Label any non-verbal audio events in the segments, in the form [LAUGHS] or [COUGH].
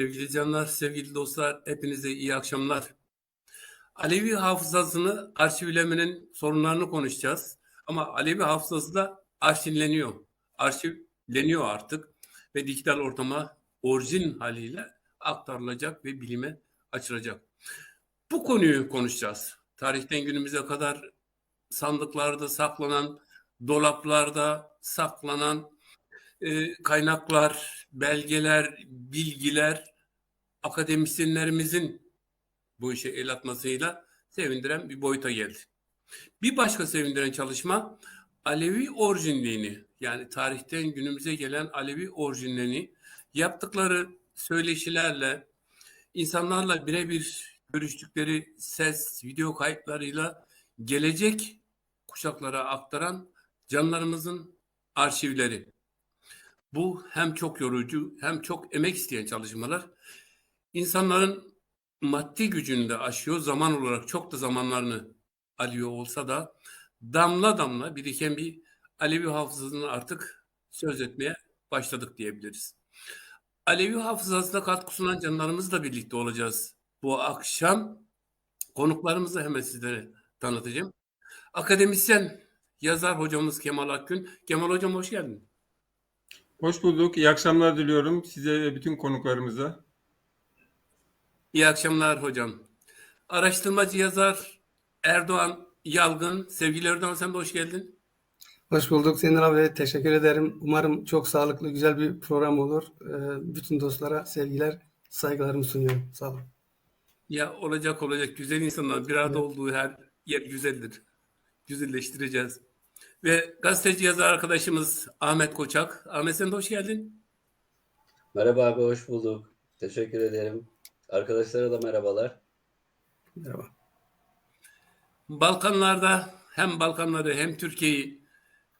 Sevgili canlar, sevgili dostlar, hepinize iyi akşamlar. Alevi hafızasını arşivlemenin sorunlarını konuşacağız. Ama Alevi hafızası da arşivleniyor. Arşivleniyor artık ve dijital ortama orijin haliyle aktarılacak ve bilime açılacak. Bu konuyu konuşacağız. Tarihten günümüze kadar sandıklarda saklanan, dolaplarda saklanan e, kaynaklar, belgeler, bilgiler akademisyenlerimizin bu işe el atmasıyla sevindiren bir boyuta geldi. Bir başka sevindiren çalışma Alevi orijinliğini yani tarihten günümüze gelen Alevi orijinliğini yaptıkları söyleşilerle insanlarla birebir görüştükleri ses, video kayıtlarıyla gelecek kuşaklara aktaran canlarımızın arşivleri. Bu hem çok yorucu hem çok emek isteyen çalışmalar. İnsanların maddi gücünü de aşıyor. Zaman olarak çok da zamanlarını alıyor olsa da damla damla biriken bir Alevi hafızasını artık söz etmeye başladık diyebiliriz. Alevi hafızasına katkı sunan canlarımızla birlikte olacağız. Bu akşam konuklarımızı hemen sizlere tanıtacağım. Akademisyen, yazar hocamız Kemal Akgün. Kemal hocam hoş geldin. Hoş bulduk. İyi akşamlar diliyorum size ve bütün konuklarımıza. İyi akşamlar hocam. Araştırmacı yazar Erdoğan Yalgın. Sevgili Erdoğan sen de hoş geldin. Hoş bulduk Zeynep abi. Teşekkür ederim. Umarım çok sağlıklı, güzel bir program olur. Ee, Bütün dostlara sevgiler, saygılarımı sunuyorum. Sağ olun. Ya olacak olacak güzel insanlar bir arada olduğu her yer güzeldir. Güzelleştireceğiz. Ve gazeteci yazar arkadaşımız Ahmet Koçak. Ahmet sen de hoş geldin. Merhaba abi, hoş bulduk. Teşekkür ederim. Arkadaşlara da merhabalar. Merhaba. Balkanlarda hem Balkanları hem Türkiye'yi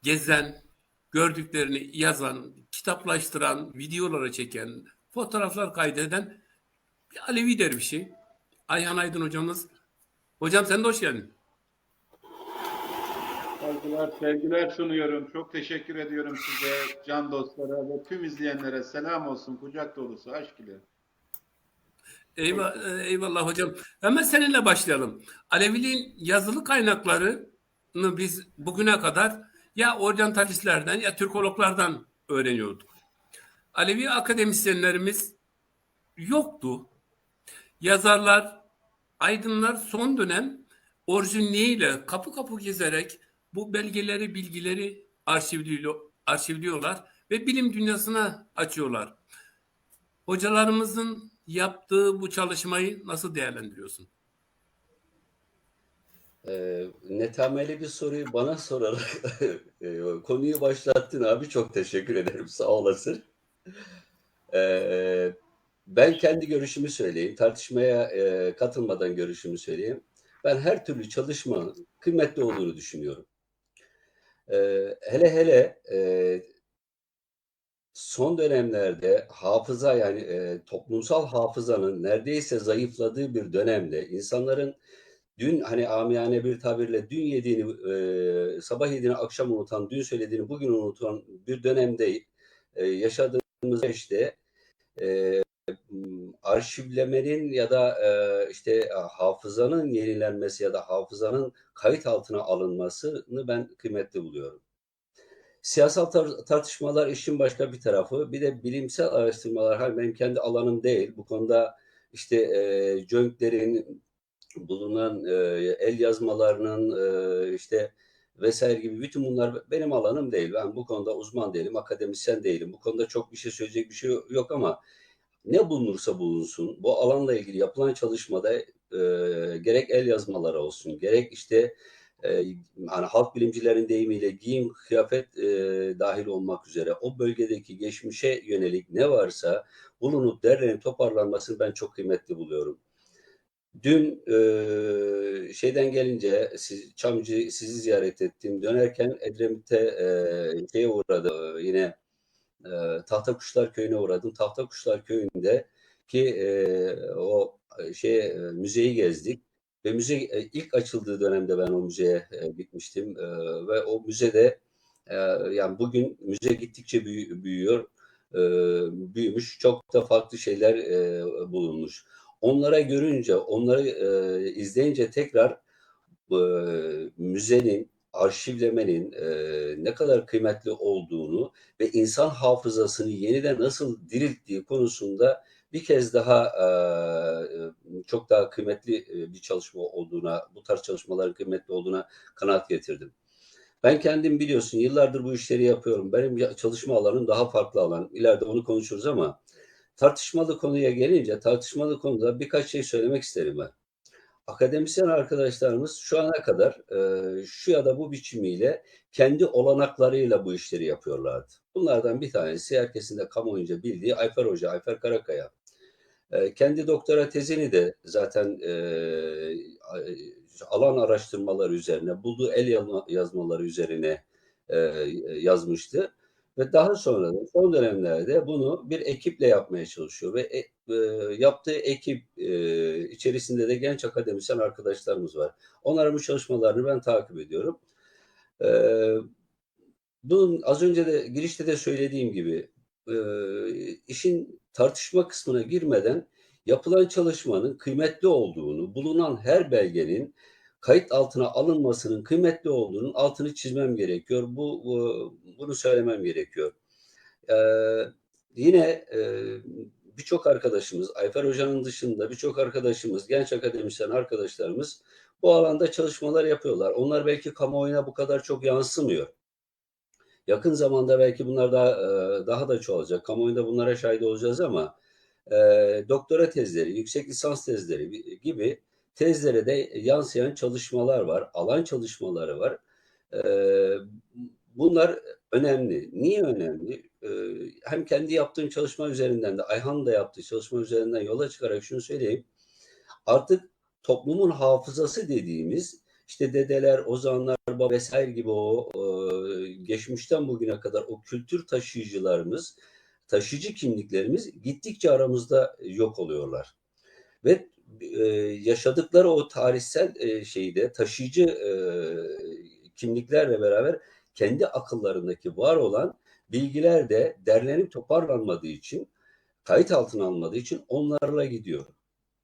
gezen, gördüklerini yazan, kitaplaştıran, videolara çeken, fotoğraflar kaydeden bir Alevi dervişi. Ayhan Aydın hocamız. Hocam sen de hoş geldin. Saygılar, sevgiler sunuyorum. Çok teşekkür ediyorum size, can dostlara ve tüm izleyenlere selam olsun. Kucak dolusu aşk ile. Eyvallah, eyvallah hocam. Hemen seninle başlayalım. Aleviliğin yazılı kaynaklarını biz bugüne kadar ya oryantalistlerden ya Türkologlardan öğreniyorduk. Alevi akademisyenlerimiz yoktu. Yazarlar, aydınlar son dönem orijinliğiyle kapı kapı gezerek bu belgeleri, bilgileri arşivliyor, arşivliyorlar ve bilim dünyasına açıyorlar. Hocalarımızın yaptığı bu çalışmayı nasıl değerlendiriyorsun? Ee, netameli bir soruyu bana sorarak [LAUGHS] e, konuyu başlattın abi. Çok teşekkür ederim. Sağ olasın. Ee, ben kendi görüşümü söyleyeyim. Tartışmaya e, katılmadan görüşümü söyleyeyim. Ben her türlü çalışmanın kıymetli olduğunu düşünüyorum. Ee, hele hele e, son dönemlerde hafıza yani e, toplumsal hafızanın neredeyse zayıfladığı bir dönemde insanların dün hani amiyane bir tabirle dün yediğini e, sabah yediğini akşam unutan, dün söylediğini bugün unutan bir dönemde e, yaşadığımız işte e, arşivlemenin ya da e, işte hafızanın yenilenmesi ya da hafızanın kayıt altına alınmasını ben kıymetli buluyorum. Siyasal tar- tartışmalar işin başka bir tarafı. Bir de bilimsel araştırmalar, hani benim kendi alanım değil. Bu konuda işte e, Jönkler'in bulunan e, el yazmalarının e, işte vesaire gibi bütün bunlar benim alanım değil. Ben bu konuda uzman değilim, akademisyen değilim. Bu konuda çok bir şey söyleyecek bir şey yok ama ne bulunursa bulunsun bu alanla ilgili yapılan çalışmada e, gerek el yazmaları olsun, gerek işte e, halk bilimcilerin deyimiyle giyim, kıyafet e, dahil olmak üzere o bölgedeki geçmişe yönelik ne varsa bulunup derlenip toparlanmasını ben çok kıymetli buluyorum. Dün e, şeyden gelince siz, Çamcı sizi ziyaret ettim. Dönerken Edremit'e e, uğradı yine e, Tahta Kuşlar Köyü'ne uğradım. Tahta Kuşlar Köyü'nde ki e, o şey e, müzeyi gezdik ve müze e, ilk açıldığı dönemde ben o müzeye e, gitmiştim e, ve o müzede yani bugün müze gittikçe büyü- büyüyor. büyümüş. Çok da farklı şeyler bulunmuş. Onlara görünce, onları izleyince tekrar müzenin, arşivlemenin ne kadar kıymetli olduğunu ve insan hafızasını yeniden nasıl dirilttiği konusunda bir kez daha e, çok daha kıymetli e, bir çalışma olduğuna, bu tarz çalışmaların kıymetli olduğuna kanaat getirdim. Ben kendim biliyorsun yıllardır bu işleri yapıyorum. Benim çalışma alanım daha farklı alan. İleride onu konuşuruz ama tartışmalı konuya gelince tartışmalı konuda birkaç şey söylemek isterim ben. Akademisyen arkadaşlarımız şu ana kadar e, şu ya da bu biçimiyle kendi olanaklarıyla bu işleri yapıyorlardı. Bunlardan bir tanesi herkesin de kamuoyunca bildiği Ayfer Hoca, Ayfer Karakaya. E, kendi doktora tezini de zaten e, alan araştırmaları üzerine, bulduğu el yazma- yazmaları üzerine e, yazmıştı. Ve daha sonra da son dönemlerde bunu bir ekiple yapmaya çalışıyor ve e, e, yaptığı ekip e, içerisinde de genç akademisyen arkadaşlarımız var. Onların bu çalışmalarını ben takip ediyorum. E, bunun az önce de girişte de söylediğim gibi e, işin tartışma kısmına girmeden yapılan çalışmanın kıymetli olduğunu, bulunan her belgenin kayıt altına alınmasının kıymetli olduğunun altını çizmem gerekiyor. Bu, bu bunu söylemem gerekiyor. Ee, yine e, birçok arkadaşımız, Ayfer Hoca'nın dışında birçok arkadaşımız, genç akademisyen arkadaşlarımız bu alanda çalışmalar yapıyorlar. Onlar belki kamuoyuna bu kadar çok yansımıyor. Yakın zamanda belki bunlar daha e, daha da çoğalacak. Kamuoyunda bunlara şahit olacağız ama e, doktora tezleri, yüksek lisans tezleri gibi tezlere de yansıyan çalışmalar var, alan çalışmaları var. E, bunlar önemli. Niye önemli? E, hem kendi yaptığım çalışma üzerinden de Ayhan da yaptığı çalışma üzerinden yola çıkarak şunu söyleyeyim. Artık toplumun hafızası dediğimiz işte dedeler, ozanlar, baba vesaire gibi o e, geçmişten bugüne kadar o kültür taşıyıcılarımız, taşıyıcı kimliklerimiz gittikçe aramızda yok oluyorlar. Ve e, yaşadıkları o tarihsel e, şeyde taşıyıcı e, kimliklerle beraber kendi akıllarındaki var olan bilgiler de derlenip toparlanmadığı için, kayıt altına alınmadığı için onlarla gidiyor.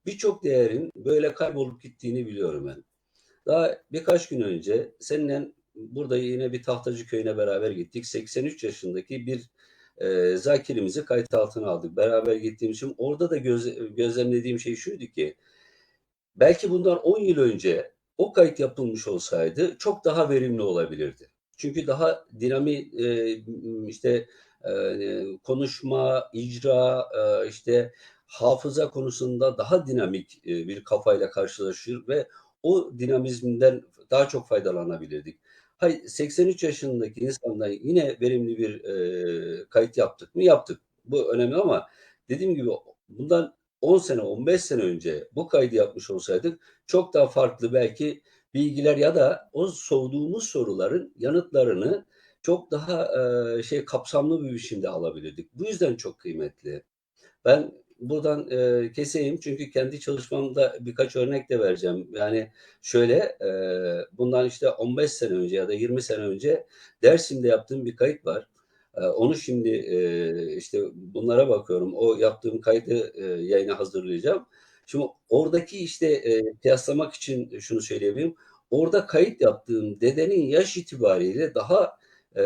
Birçok değerin böyle kaybolup gittiğini biliyorum ben. Daha birkaç gün önce seninle burada yine bir tahtacı köyüne beraber gittik. 83 yaşındaki bir e, zakirimizi kayıt altına aldık. Beraber gittiğim için orada da göz, gözlemlediğim şey şuydu ki belki bundan 10 yıl önce o kayıt yapılmış olsaydı çok daha verimli olabilirdi. Çünkü daha dinamik e, işte e, konuşma, icra, e, işte hafıza konusunda daha dinamik e, bir kafayla karşılaşır ve o dinamizmden daha çok faydalanabilirdik. Hayır, 83 yaşındaki insandan yine verimli bir e, kayıt yaptık mı? Yaptık. Bu önemli ama dediğim gibi bundan 10 sene, 15 sene önce bu kaydı yapmış olsaydık çok daha farklı belki bilgiler ya da o sorduğumuz soruların yanıtlarını çok daha e, şey kapsamlı bir biçimde alabilirdik. Bu yüzden çok kıymetli. Ben buradan e, keseyim çünkü kendi çalışmamda birkaç örnek de vereceğim. Yani şöyle e, bundan işte 15 sene önce ya da 20 sene önce Dersim'de yaptığım bir kayıt var. E, onu şimdi e, işte bunlara bakıyorum. O yaptığım kaydı e, yayına hazırlayacağım. Şimdi oradaki işte e, kıyaslamak için şunu söyleyebilirim. Orada kayıt yaptığım dedenin yaş itibariyle daha e,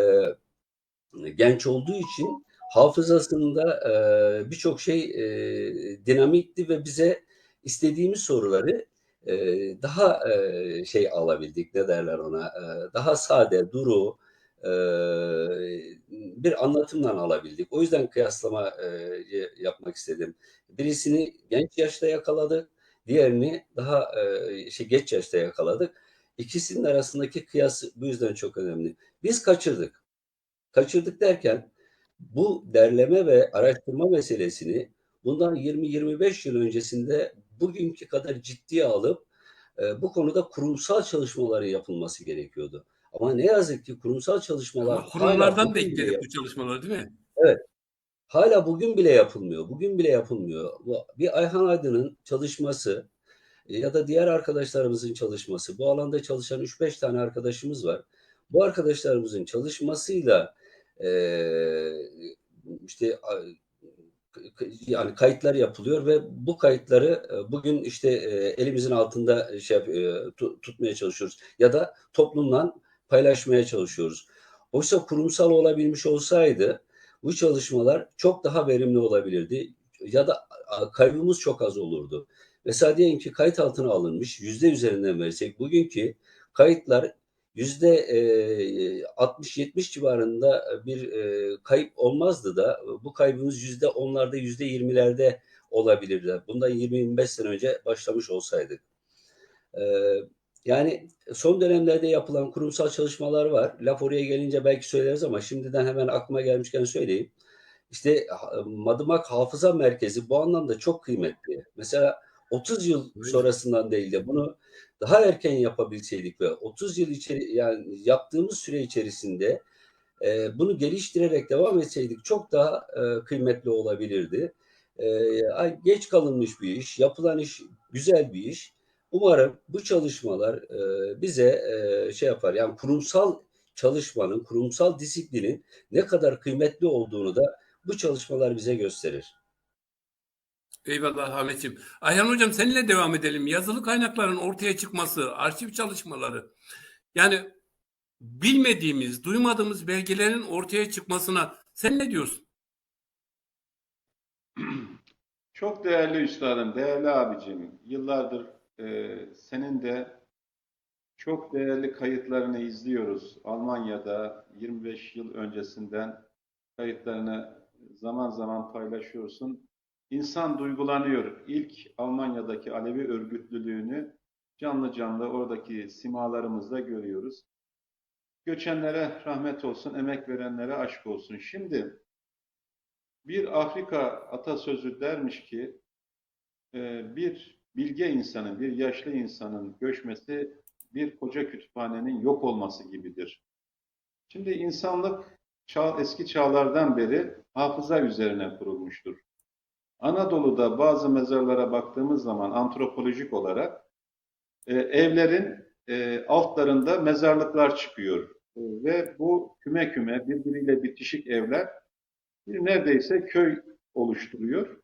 genç olduğu için hafızasında e, birçok şey e, dinamikti ve bize istediğimiz soruları e, daha e, şey alabildik ne derler ona e, daha sade duru e, bir anlatımdan alabildik. O yüzden kıyaslama e, yapmak istedim. Birisini genç yaşta yakaladık, diğerini daha e, şey geç yaşta yakaladık. İkisinin arasındaki kıyas bu yüzden çok önemli. Biz kaçırdık. Kaçırdık derken bu derleme ve araştırma meselesini bundan 20-25 yıl öncesinde bugünkü kadar ciddiye alıp e, bu konuda kurumsal çalışmaları yapılması gerekiyordu. Ama ne yazık ki kurumsal çalışmalar Ama kurumlardan bekledik yap- bu çalışmaları değil mi? hala bugün bile yapılmıyor. Bugün bile yapılmıyor. Bir Ayhan Aydın'ın çalışması e, ya da diğer arkadaşlarımızın çalışması, bu alanda çalışan 3-5 tane arkadaşımız var. Bu arkadaşlarımızın çalışmasıyla işte yani kayıtlar yapılıyor ve bu kayıtları e, bugün işte e, elimizin altında şey e, tu- tutmaya çalışıyoruz ya da toplumla paylaşmaya çalışıyoruz. Oysa kurumsal olabilmiş olsaydı bu çalışmalar çok daha verimli olabilirdi ya da kaybımız çok az olurdu. Mesela diyelim ki kayıt altına alınmış yüzde üzerinden versek bugünkü kayıtlar yüzde e, 60-70 civarında bir e, kayıp olmazdı da bu kaybımız yüzde onlarda yüzde 20'lerde olabilirdi. Bundan 20-25 sene önce başlamış olsaydık. E, yani son dönemlerde yapılan kurumsal çalışmalar var. Laf oraya gelince belki söyleriz ama şimdiden hemen aklıma gelmişken söyleyeyim. İşte Madımak Hafıza Merkezi bu anlamda çok kıymetli. Mesela 30 yıl sonrasından değil de bunu daha erken yapabilseydik ve 30 yıl içeri yani yaptığımız süre içerisinde e, bunu geliştirerek devam etseydik çok daha e, kıymetli olabilirdi. E, geç kalınmış bir iş, yapılan iş güzel bir iş. Umarım bu çalışmalar e, bize e, şey yapar. Yani kurumsal çalışmanın, kurumsal disiplinin ne kadar kıymetli olduğunu da bu çalışmalar bize gösterir. Eyvallah Ahmetciğim. Ayhan Hocam seninle devam edelim. Yazılı kaynakların ortaya çıkması, arşiv çalışmaları. Yani bilmediğimiz, duymadığımız belgelerin ortaya çıkmasına sen ne diyorsun? [CLEARS THROAT] Çok değerli üstadım, değerli abicim. Yıllardır e, senin de çok değerli kayıtlarını izliyoruz. Almanya'da 25 yıl öncesinden kayıtlarını zaman zaman paylaşıyorsun. İnsan duygulanıyor. İlk Almanya'daki Alevi örgütlülüğünü canlı canlı oradaki simalarımızda görüyoruz. Göçenlere rahmet olsun, emek verenlere aşk olsun. Şimdi bir Afrika atasözü dermiş ki e, bir bilge insanın, bir yaşlı insanın göçmesi bir koca kütüphanenin yok olması gibidir. Şimdi insanlık çağ, eski çağlardan beri hafıza üzerine kurulmuştur. Anadolu'da bazı mezarlara baktığımız zaman antropolojik olarak e, evlerin e, altlarında mezarlıklar çıkıyor. E, ve bu küme küme birbiriyle bitişik evler bir neredeyse köy oluşturuyor.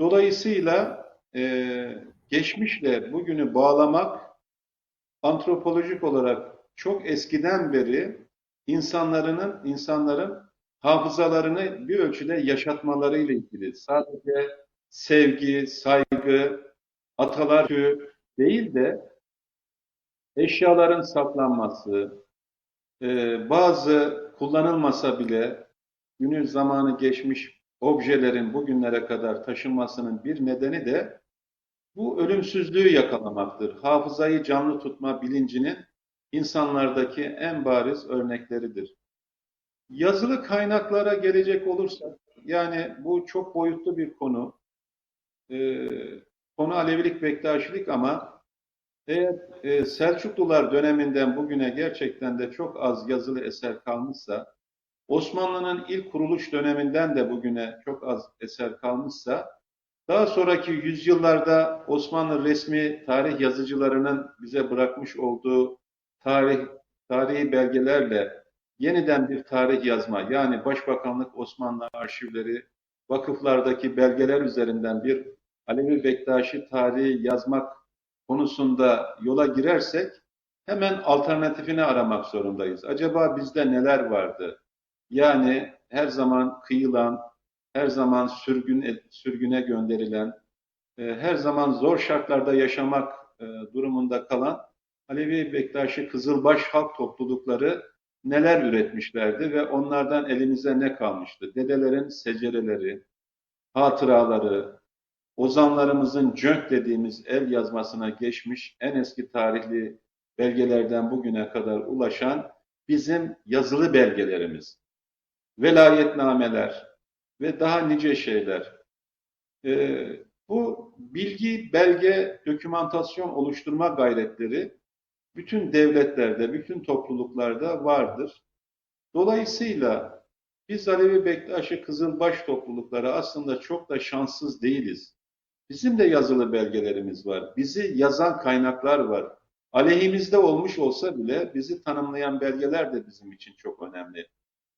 Dolayısıyla e, geçmişle bugünü bağlamak antropolojik olarak çok eskiden beri insanların insanların hafızalarını bir ölçüde yaşatmalarıyla ilgili. Sadece sevgi, saygı, atalar değil de eşyaların saklanması, e, bazı kullanılmasa bile günün zamanı geçmiş objelerin bugünlere kadar taşınmasının bir nedeni de bu ölümsüzlüğü yakalamaktır. Hafızayı canlı tutma bilincinin insanlardaki en bariz örnekleridir. Yazılı kaynaklara gelecek olursak, yani bu çok boyutlu bir konu. Ee, konu Alevilik, Bektaşilik ama eğer e, Selçuklular döneminden bugüne gerçekten de çok az yazılı eser kalmışsa, Osmanlı'nın ilk kuruluş döneminden de bugüne çok az eser kalmışsa, daha sonraki yüzyıllarda Osmanlı resmi tarih yazıcılarının bize bırakmış olduğu tarih tarihi belgelerle yeniden bir tarih yazma, yani Başbakanlık Osmanlı arşivleri, vakıflardaki belgeler üzerinden bir Alevi Bektaşi tarihi yazmak konusunda yola girersek hemen alternatifini aramak zorundayız. Acaba bizde neler vardı? Yani her zaman kıyılan, her zaman sürgün sürgüne gönderilen, e, her zaman zor şartlarda yaşamak e, durumunda kalan Alevi Bektaşi Kızılbaş halk toplulukları neler üretmişlerdi ve onlardan elimize ne kalmıştı? Dedelerin secereleri, hatıraları, ozanlarımızın cönk dediğimiz el yazmasına geçmiş en eski tarihli belgelerden bugüne kadar ulaşan bizim yazılı belgelerimiz, velayetnameler ve daha nice şeyler. Ee, bu bilgi, belge, dokümantasyon oluşturma gayretleri bütün devletlerde, bütün topluluklarda vardır. Dolayısıyla biz Alevi Bektaşi Kızılbaş toplulukları aslında çok da şanssız değiliz. Bizim de yazılı belgelerimiz var. Bizi yazan kaynaklar var. Aleyhimizde olmuş olsa bile bizi tanımlayan belgeler de bizim için çok önemli.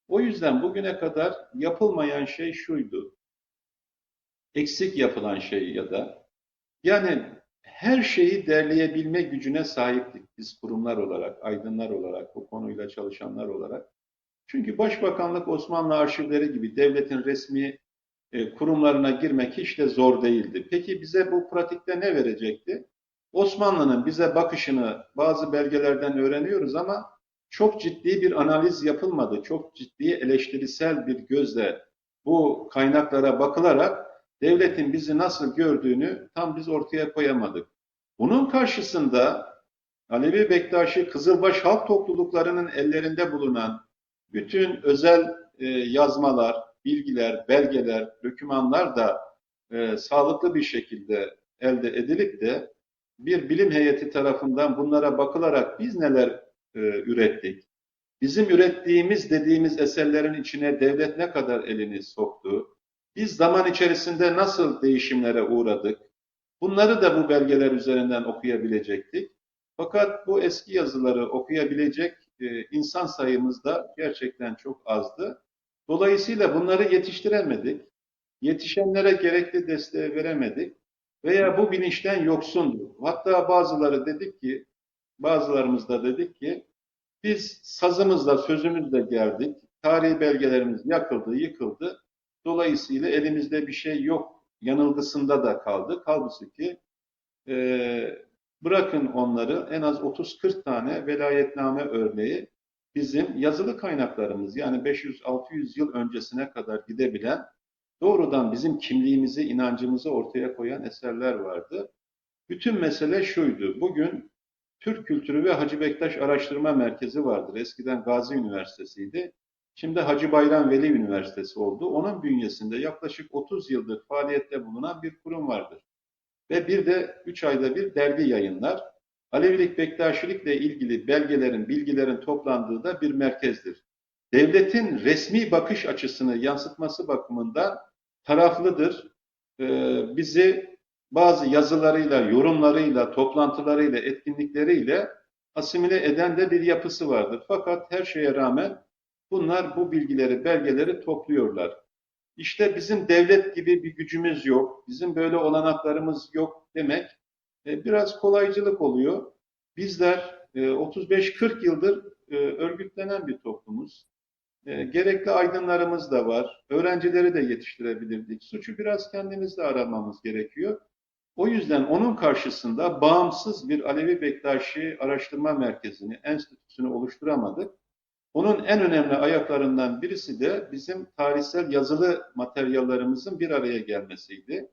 O yüzden bugüne kadar yapılmayan şey şuydu. Eksik yapılan şey ya da yani her şeyi derleyebilme gücüne sahiptik biz kurumlar olarak, aydınlar olarak, bu konuyla çalışanlar olarak. Çünkü Başbakanlık Osmanlı arşivleri gibi devletin resmi e, kurumlarına girmek hiç de zor değildi. Peki bize bu pratikte ne verecekti? Osmanlı'nın bize bakışını bazı belgelerden öğreniyoruz ama çok ciddi bir analiz yapılmadı. Çok ciddi eleştirisel bir gözle bu kaynaklara bakılarak devletin bizi nasıl gördüğünü tam biz ortaya koyamadık. Bunun karşısında Alevi Bektaşi Kızılbaş halk topluluklarının ellerinde bulunan bütün özel e, yazmalar, bilgiler, belgeler, dokümanlar da e, sağlıklı bir şekilde elde edilip de bir bilim heyeti tarafından bunlara bakılarak biz neler e, ürettik? Bizim ürettiğimiz dediğimiz eserlerin içine devlet ne kadar elini soktu? Biz zaman içerisinde nasıl değişimlere uğradık? Bunları da bu belgeler üzerinden okuyabilecektik. Fakat bu eski yazıları okuyabilecek e, insan sayımız da gerçekten çok azdı. Dolayısıyla bunları yetiştiremedik. Yetişenlere gerekli desteği veremedik veya bu bilinçten yoksundu. Hatta bazıları dedik ki, bazılarımız da dedik ki, biz sazımızla, sözümüzle geldik. Tarihi belgelerimiz yakıldı, yıkıldı. Dolayısıyla elimizde bir şey yok yanılgısında da kaldık. Halbuki e, bırakın onları en az 30-40 tane velayetname örneği bizim yazılı kaynaklarımız yani 500-600 yıl öncesine kadar gidebilen doğrudan bizim kimliğimizi, inancımızı ortaya koyan eserler vardı. Bütün mesele şuydu. Bugün Türk Kültürü ve Hacı Bektaş Araştırma Merkezi vardır. Eskiden Gazi Üniversitesi'ydi. Şimdi Hacı Bayram Veli Üniversitesi oldu. Onun bünyesinde yaklaşık 30 yıldır faaliyette bulunan bir kurum vardır. Ve bir de 3 ayda bir dergi yayınlar. Alevilik Bektaşilikle ilgili belgelerin, bilgilerin toplandığı da bir merkezdir. Devletin resmi bakış açısını yansıtması bakımından taraflıdır. Ee, bizi bazı yazılarıyla, yorumlarıyla, toplantılarıyla, etkinlikleriyle asimile eden de bir yapısı vardır. Fakat her şeye rağmen bunlar bu bilgileri, belgeleri topluyorlar. İşte bizim devlet gibi bir gücümüz yok, bizim böyle olanaklarımız yok demek e, biraz kolaycılık oluyor. Bizler e, 35-40 yıldır e, örgütlenen bir toplumuz. E, gerekli aydınlarımız da var. Öğrencileri de yetiştirebilirdik. Suçu biraz kendimizde aramamız gerekiyor. O yüzden onun karşısında bağımsız bir Alevi Bektaşi Araştırma Merkezi'ni, enstitüsünü oluşturamadık. Onun en önemli ayaklarından birisi de bizim tarihsel yazılı materyallerimizin bir araya gelmesiydi.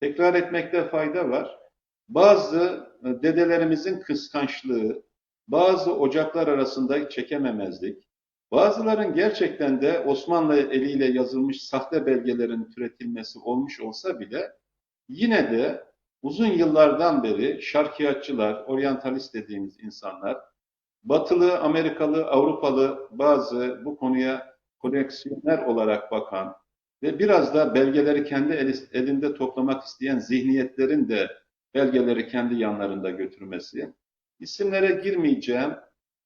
Tekrar etmekte fayda var. Bazı e, dedelerimizin kıskançlığı, bazı ocaklar arasında çekememezlik, bazıların gerçekten de Osmanlı eliyle yazılmış sahte belgelerin türetilmesi olmuş olsa bile yine de uzun yıllardan beri şarkiyatçılar, oryantalist dediğimiz insanlar, batılı, Amerikalı, Avrupalı bazı bu konuya koleksiyoner olarak bakan ve biraz da belgeleri kendi elinde toplamak isteyen zihniyetlerin de belgeleri kendi yanlarında götürmesi. İsimlere girmeyeceğim.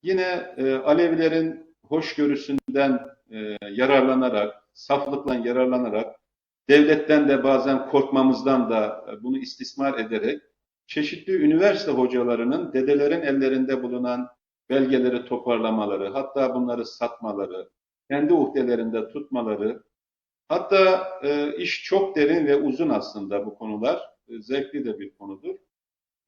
Yine e, Alevilerin hoşgörüsünden e, yararlanarak, saflıkla yararlanarak, devletten de bazen korkmamızdan da e, bunu istismar ederek, çeşitli üniversite hocalarının dedelerin ellerinde bulunan belgeleri toparlamaları, hatta bunları satmaları, kendi uhdelerinde tutmaları, hatta e, iş çok derin ve uzun aslında bu konular, e, zevkli de bir konudur.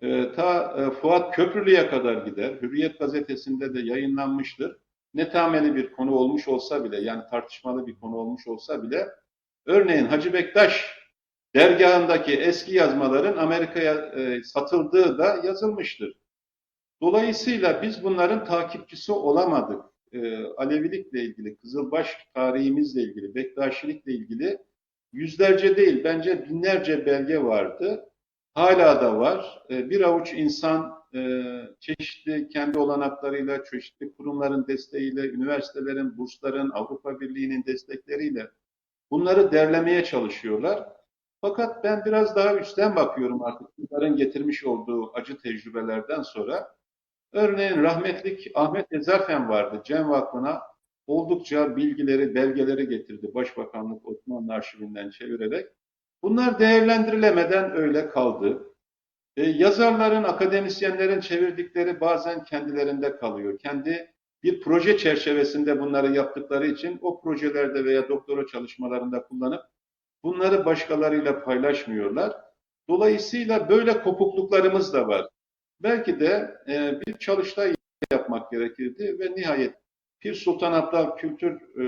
E, ta e, Fuat Köprülü'ye kadar gider, Hürriyet gazetesinde de yayınlanmıştır. Netameli bir konu olmuş olsa bile, yani tartışmalı bir konu olmuş olsa bile, örneğin Hacı Bektaş dergahındaki eski yazmaların Amerika'ya e, satıldığı da yazılmıştır. Dolayısıyla biz bunların takipçisi olamadık. Ee, Alevilikle ilgili, Kızılbaş tarihimizle ilgili, Bektaşilikle ilgili yüzlerce değil bence binlerce belge vardı. Hala da var. Ee, bir avuç insan e, çeşitli kendi olanaklarıyla, çeşitli kurumların desteğiyle, üniversitelerin, bursların, Avrupa Birliği'nin destekleriyle bunları derlemeye çalışıyorlar. Fakat ben biraz daha üstten bakıyorum artık bunların getirmiş olduğu acı tecrübelerden sonra. Örneğin rahmetlik Ahmet Ezafen vardı Cem Vakfı'na oldukça bilgileri, belgeleri getirdi Başbakanlık Osmanlı Arşivinden çevirerek. Bunlar değerlendirilemeden öyle kaldı. E, yazarların, akademisyenlerin çevirdikleri bazen kendilerinde kalıyor. Kendi bir proje çerçevesinde bunları yaptıkları için o projelerde veya doktora çalışmalarında kullanıp bunları başkalarıyla paylaşmıyorlar. Dolayısıyla böyle kopukluklarımız da var. Belki de e, bir çalıştay yapmak gerekirdi ve nihayet Pir Sultan Abdal Kültür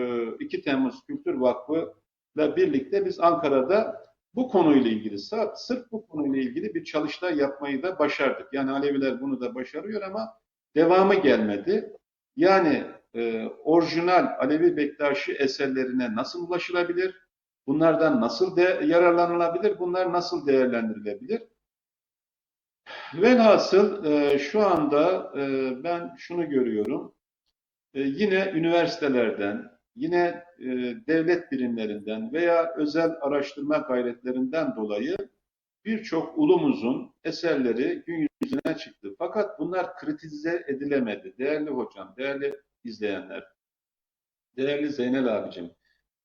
e, 2 Temmuz Kültür Vakfı ile birlikte biz Ankara'da bu konuyla ilgili sırf bu konuyla ilgili bir çalıştay yapmayı da başardık. Yani Aleviler bunu da başarıyor ama devamı gelmedi. Yani e, orijinal Alevi Bektaşi eserlerine nasıl ulaşılabilir? Bunlardan nasıl de yararlanılabilir? Bunlar nasıl değerlendirilebilir? Velhasıl e, şu anda e, ben şunu görüyorum. E, yine üniversitelerden, yine e, devlet birimlerinden veya özel araştırma gayretlerinden dolayı birçok ulumuzun eserleri gün yüzüne çıktı. Fakat bunlar kritize edilemedi. Değerli hocam, değerli izleyenler, değerli Zeynel abicim.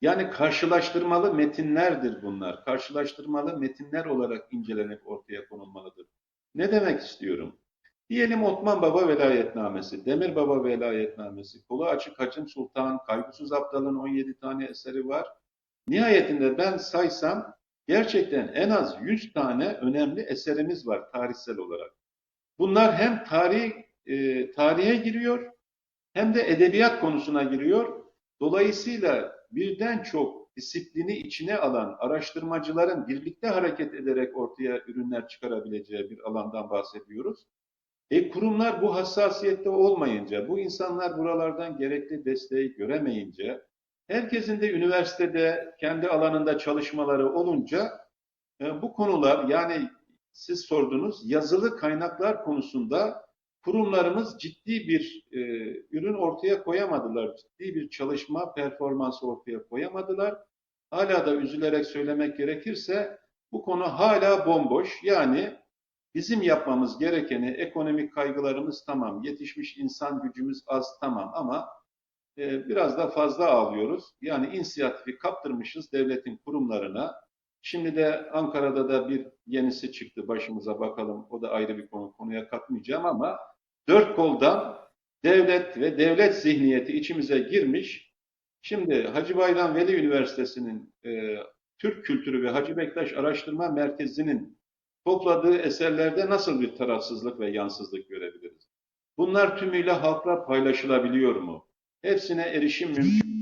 Yani karşılaştırmalı metinlerdir bunlar. Karşılaştırmalı metinler olarak incelenip ortaya konulmalıdır. Ne demek istiyorum? Diyelim Osman Baba velayetnamesi, Demir Baba velayetnamesi, Kolu Açık Hacım Sultan, Kaygısız Aptal'ın 17 tane eseri var. Nihayetinde ben saysam gerçekten en az 100 tane önemli eserimiz var tarihsel olarak. Bunlar hem tarih e, tarihe giriyor hem de edebiyat konusuna giriyor. Dolayısıyla birden çok disiplini içine alan araştırmacıların birlikte hareket ederek ortaya ürünler çıkarabileceği bir alandan bahsediyoruz. E kurumlar bu hassasiyette olmayınca, bu insanlar buralardan gerekli desteği göremeyince, herkesin de üniversitede kendi alanında çalışmaları olunca e, bu konular yani siz sordunuz yazılı kaynaklar konusunda kurumlarımız ciddi bir e, ürün ortaya koyamadılar. Ciddi bir çalışma performansı ortaya koyamadılar. Hala da üzülerek söylemek gerekirse bu konu hala bomboş. Yani bizim yapmamız gerekeni ekonomik kaygılarımız tamam, yetişmiş insan gücümüz az tamam ama e, biraz da fazla ağlıyoruz. Yani inisiyatifi kaptırmışız devletin kurumlarına. Şimdi de Ankara'da da bir yenisi çıktı başımıza bakalım. O da ayrı bir konu. Konuya katmayacağım ama dört koldan devlet ve devlet zihniyeti içimize girmiş. Şimdi Hacı Bayram Veli Üniversitesi'nin e, Türk Kültürü ve Hacı Bektaş Araştırma Merkezi'nin topladığı eserlerde nasıl bir tarafsızlık ve yansızlık görebiliriz? Bunlar tümüyle halkla paylaşılabiliyor mu? Hepsine erişim mümkün